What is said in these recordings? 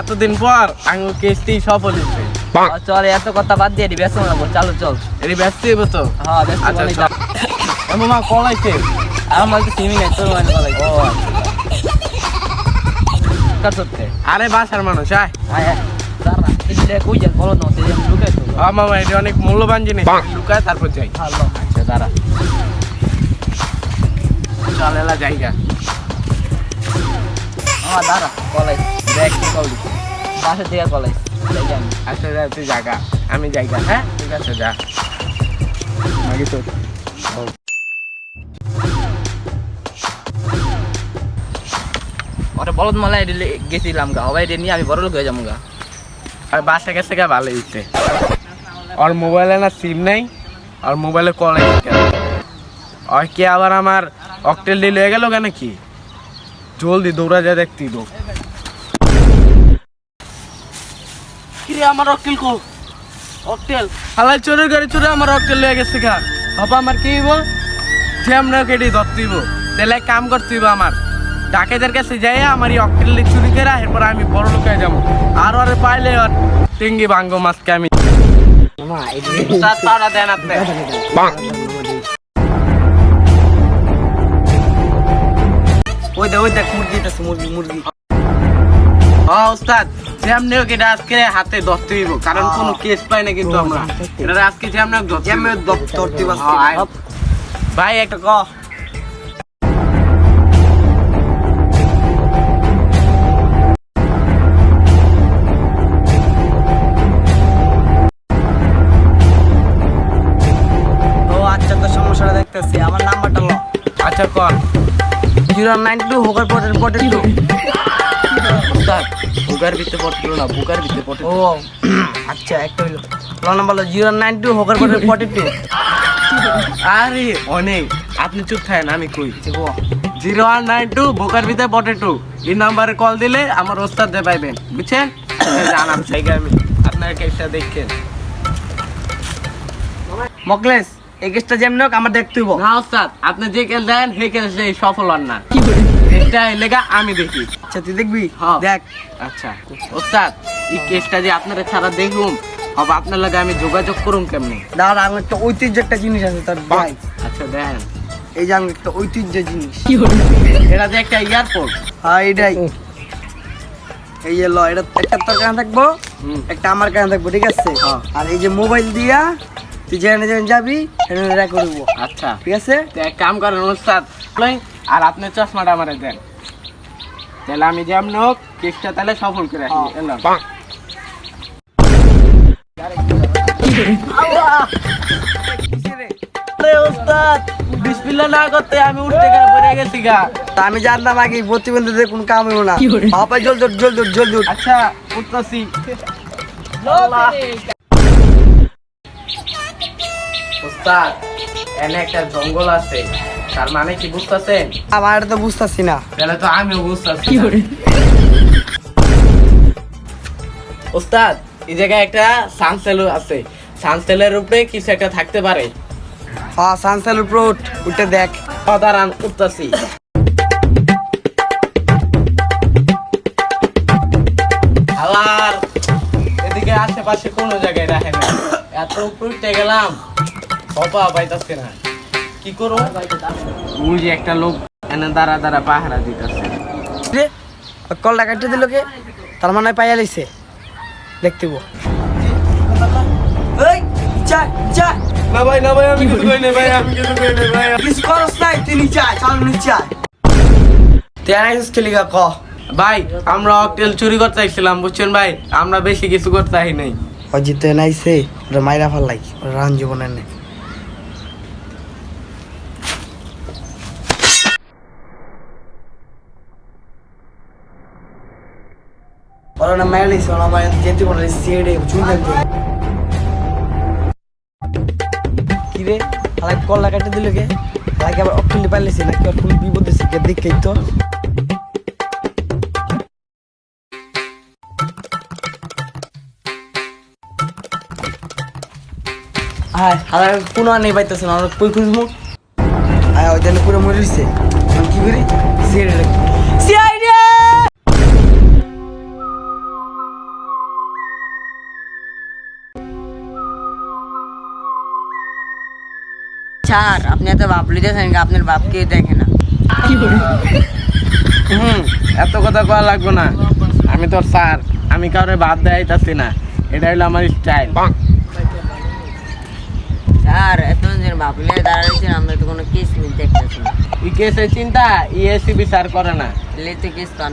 এতদিন পর আঙ্গু কেসটি সফল হয়েছে। চল এত কথা বাদ দিয়ে ব্যস্ত না চালু চল। এটি ব্যস্ত হইব তো? হ্যাঁ ব্যস্ত আচ্ছা মামা কলাইছে আমার তো সিমিং নাই তোর মানে কার সত্যি? আরে বাসার মানুষ আয়। মামা এটি অনেক মূল্যবান জিনিস। লুকায় তারপর যাই। আচ্ছা দাঁড়া। জায়গা আমার দাঁড়া কলাই দেখ কি করলি বাসা থেকে কলাই আমি আচ্ছা যা তুই জায়গা আমি জায়গা হ্যাঁ? ঠিক আছে যা। মাগি তো ওটা বলদ মালা এদিকে গেছিলাম গা। সবাই নিয়ে আমি বড় লোক হয়ে যাব গা। আর বাসা গেছে গা ভালো দিতে ওর মোবাইলে না সিম নাই আর মোবাইলে কল আর কি আবার আমার অকটেল ডিল হয়ে গেল কেন কি জলদি দৌড়া যা দেখতি দো কিরে আমার অকটেল কো? অকটেল হালাই চোরের গাড়ি চোরে আমার অকটেল হয়ে গেছে গা। বাবা আমার কি হইব? জ্যাম না কেটে ধরতেইব তাহলে এক কাম করতেইব আমার। ডাকেদের কাছে যাই আমার এই অকটেল চুরি করে এরপর আমি বড় লোকে যাব। আর পাইলে ওর টিঙ্গি ভাঙ্গো মাছকে আমি। সাত পাড়া দেন আপনি। ওই দেখ ওই দেখ মুরগি আছে মুরগি মুরগি। হ্যাঁ ওস্তাদ যেমনি হোক এটা আজকে হাতে ধরতে হইব কারণ কোনো কেস পাই না কিন্তু আমরা। এটা আজকে যেমনি হোক ধরতে যেমন ধরতে ভাই একটা ক। ও আচ্ছা তো সমস্যাটা দেখতেছি আমার নাম্বারটা লো। আচ্ছা কর টু হোকার পটেল পটেল টু বুকার ভিতরে না বুকার ভিতরে ও আচ্ছা একটা হইল লো নাম্বার লো জিরো নাইন টু হোকার পটেল পটেল টু আরে অনেক। আপনি চুপ থাকেন আমি কই? জিরো ওয়ান নাইন টু বোকার ভিতরে পটে টু এই নাম্বারে কল দিলে আমার ওস্তাদ দিয়ে পাইবেন বুঝছেন? জানাম জায়গা আমি। আপনার কেসটা দেখছেন মকলেস এই কেসটা যেমন হোক আমার দেখতে হইব। না ওস্তাদ আপনি যে কেল দেন সেই কেল সেই সফল হন না। এটা লেগা আমি দেখি। আচ্ছা তুই দেখবি? হ্যাঁ। দেখ। আচ্ছা। ওস্তাদ এই কেসটা যে আপনারা ছাড়া দেখুম হবে আপনার লাগে আমি যোগাযোগ করুম কেমনি? দাঁড়া আমার একটা ঐতিহ্য একটা জিনিস আছে তার ভাই। আচ্ছা দেন। এই যে আমার একটা ঐতিহ্য জিনিস। এটা যে একটা এয়ারপোর্ট হ্যাঁ এটাই। এই যে ল এটা একটা তোর কানে থাকব। একটা আমার কানে থাকব ঠিক আছে? হ্যাঁ। আর এই যে মোবাইল দিয়া তুই যেখানে যেখানে যাবি সেখানে রেকর্ড করব। আচ্ছা। ঠিক আছে? তো এক কাম করেন ওস্তাদ আর আপনি চশমাটা আমারে দেন। তাহলে আমি যেমন হোক কেসটা তাহলে সফল করে আসি হ্যাঁ। এলাম। না করতে আমি উঠতে পড়ে গেছি গা। তা আমি জানতাম আগে প্রতিবন্ধীদের কোনো কাম হইব না। বাবা জল জল জল জল জল জল আচ্ছা উঠতেছি। ওস্তাদ এনে একটা জঙ্গল আছে। তার মানে কি বুঝতেছেন? আমার তো বুঝতেছি না। তাহলে তো আমিও বুঝতেছি না। ওস্তাদ এই জায়গায় একটা সানসেল আছে। সানসেলের উপরে কিছু একটা থাকতে পারে। হ্যাঁ সানসেল উপর উঠ উঠে দেখ। দাঁড়ান উঠতেছি। আবার এদিকে আশেপাশে কোনো জায়গায় রাখে না। এত উপরে উঠতে গেলাম। বাবা পাইতাছে না। কি করো? ওই যে একটা লোক এনে দাঁড়া দাঁড়া পাহারা দিতেছে। রে কলটা কাটতে দিল কে? তার মানে পাইয়া লাইছে। দেখতে বো। এই যা যা। না ভাই না ভাই আমি কিছু কই নাই ভাই আমি কিছু কই নাই ভাই। কিছু করস নাই তুই নিচে আয় চল নিচে আয়। তুই আনাইছিস কে লিগা ক। ভাই আমরা অকটেল চুরি করতে চাইছিলাম বুঝছেন ভাই? আমরা বেশি কিছু করতে চাই নাই। অজিত নাইছে মাইরা ফাল লাই রান জীবনের নে। ওরা মাইরা যেতে কোন সিএডে চুন লাগবে কি রে হালাই কল লাগাইতে দিল কে? হালাই আবার অকলি পাইলেছে নাকি? ওর কোন বিপদ আছে কে? দেখেই তো। আয় হালাই কোনো নেই পাইতেছে না। আমরা কই খুঁজবো? আয়, ওই জন্য পুরো মরে দিছে কি করি? সিআইডি স্যার আপনি এত বাপ লিতেছেন আপনার বাপকে দেখে না। হুম এত কথা কওয়া লাগবে না। আমি তোর স্যার আমি কাউরে বাদ দেয়াইতাছি না। এটা হলো আমার স্টাইল স্যার এত দিন বাপ লিয়ে দাঁড়াইছেন আমরা তো কোনো কেস মিল দেখতেছি না। ই কেসের চিন্তা ইএসসি বিচার করে না। এলে তো কেস পান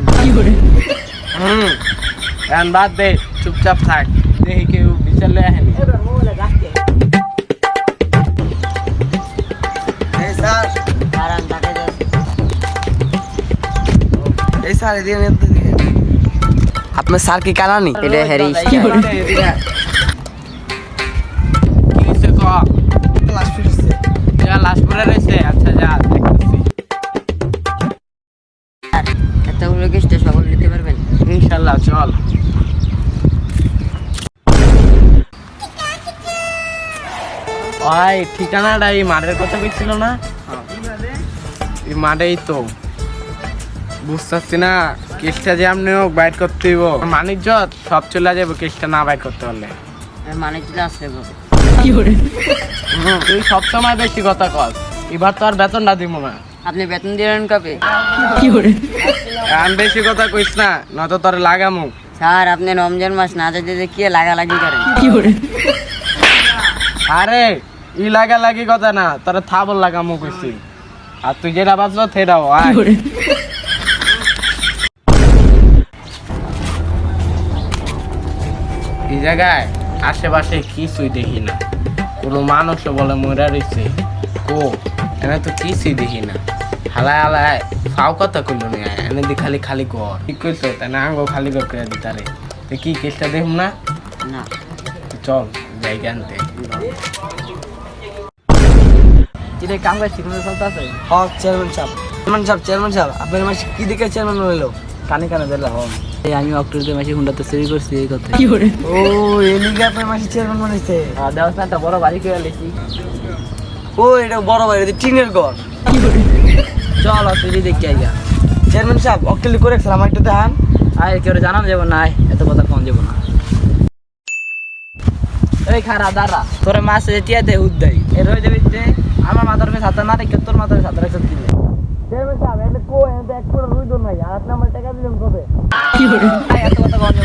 হুম এখন বাদ দে চুপচাপ থাক। দেখি কেউ বিচার লয়ে আহেনি নিয়ে আপনার স্যার কি কালানি এটা হ্যারি। কি হয়েছে ক ক্লাস ফিরছে। যা লাশ পরে রয়েছে আচ্ছা যা দেখতেছি। এতগুলো নিতে পারবেন? ইনশাল্লাহ চল। ওই ঠিকানাটা এই মাঠের কথা বলছিল না? এই মাঠেই তো। বুঝতেছি না কেসটা যে আপনি হোক বাইর করতে হইব। মানিজ্য সব চলে যাব কেসটা না বাইর করতে পারলে মানে চলে আসতে গো। হুম, তুই সবসময় বেশি কথা কর এবার তো আর বেতনটা দিব না। আপনি বেতন দিলেন কবে? এখন বেশি কথা কইস না নয়তো তোর লাগামু। স্যার আপনি রমজান মাস না যেতে যে কি লাগালাগি করেন? আরে ই লাগা লাগি কথা না তোর থাবল লাগামু কইছি। আর তুই যেটা ভাবছ সেটাও আয়। এই জায়গায় আশেপাশে কিছুই দেখি না। কোনো মানুষও বলে মরে রয়েছে। কো এনে তো কিছুই দেখি না। হালায় হালায় ফাও কথা কইলো নি। এনে দি খালি খালি কর। ঠিক কইছো তাই না আঙ্গো খালি কর করে দিতারে তো কি কেসটা দেখুন না? না। চল জায়গা আনতে এটা কাম কাজ ঠিক মতো চলতেছে হ্যাঁ চেয়ারম্যান সাহেব। চেয়ারম্যান সাহেব চেয়ারম্যান সাহেব আপনার মাসে কি দেখে চেয়ারম্যান হইল? কানে কানে দিলা হন আমি অক্টোবর মাসে হুন্ডাতে চুরি করছি এই কথা। কি করে? ও এলিগে আপনার মাসে চেয়ারম্যান বানাইছে। দেওয়াস না একটা বড় বাড়ি করে লেছি। ও এটা বড় এটা টিনের ঘর। চল চুরি দেখি আইগা। চেয়ারম্যান সাহেব অকেলি করে আমার একটু দেখান। আয় কেউ জানানো যাব না এত কথা কম যাব না। এই খারা দাঁড়া। তোর মাছ টিয়া দে উদ্দাই এর হয়ে যাবি আমার মাথার উপরে সাঁতার না রেখে তোর মাথার সাঁতার রেখে চেয়ারম্যান সাহেব এটা কো এটা এক করে রুই দোন নাই আর আপনি টাকা দিলেন কবে আয়, এত কথা কম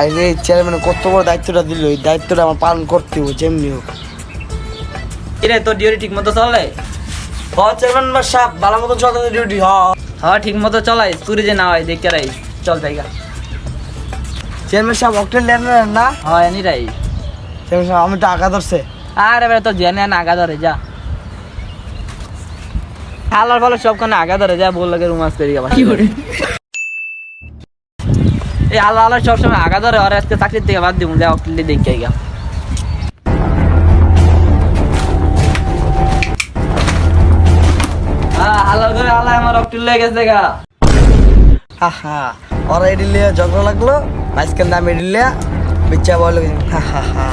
আরে চেয়ারম্যান কত বড় দায়িত্বটা দিল? এই দায়িত্বটা আমার পালন করতে হবে যেমনি হোক। কিরে তোর ডিউটি ঠিক মতো চলে? হ চেয়ারম্যান বা সাহেব ভালো মতো ডিউটি হ। হ্যাঁ ঠিক মতো চলাই যে না হয় দেখতে রাই চল জায়গা। চেয়ারম্যান সাহেব না? হয় এনি রাই চেয়ারম্যান সাহেব আমি টাকা ধরছে। আর এবারে তো জেনে না আগা ধরে যা। হালার ফালার সব কানে আগা ধরে যা বল লাগে রুমাস করি আবার কি করে? এই আল্লাহ আল্লাহ সবসময় আগা ধরে আর আজকে চাকরির থেকে বাদ দিব যা অকলি দেখে গা আল্লাহ করে আল্লাহ আমার অকটিল লেগে গেছে গা। হা হা ওরা এডিলে ঝগড়া লাগল আজকাল নাম এডিলে বিচ্চা বলো হা হা হা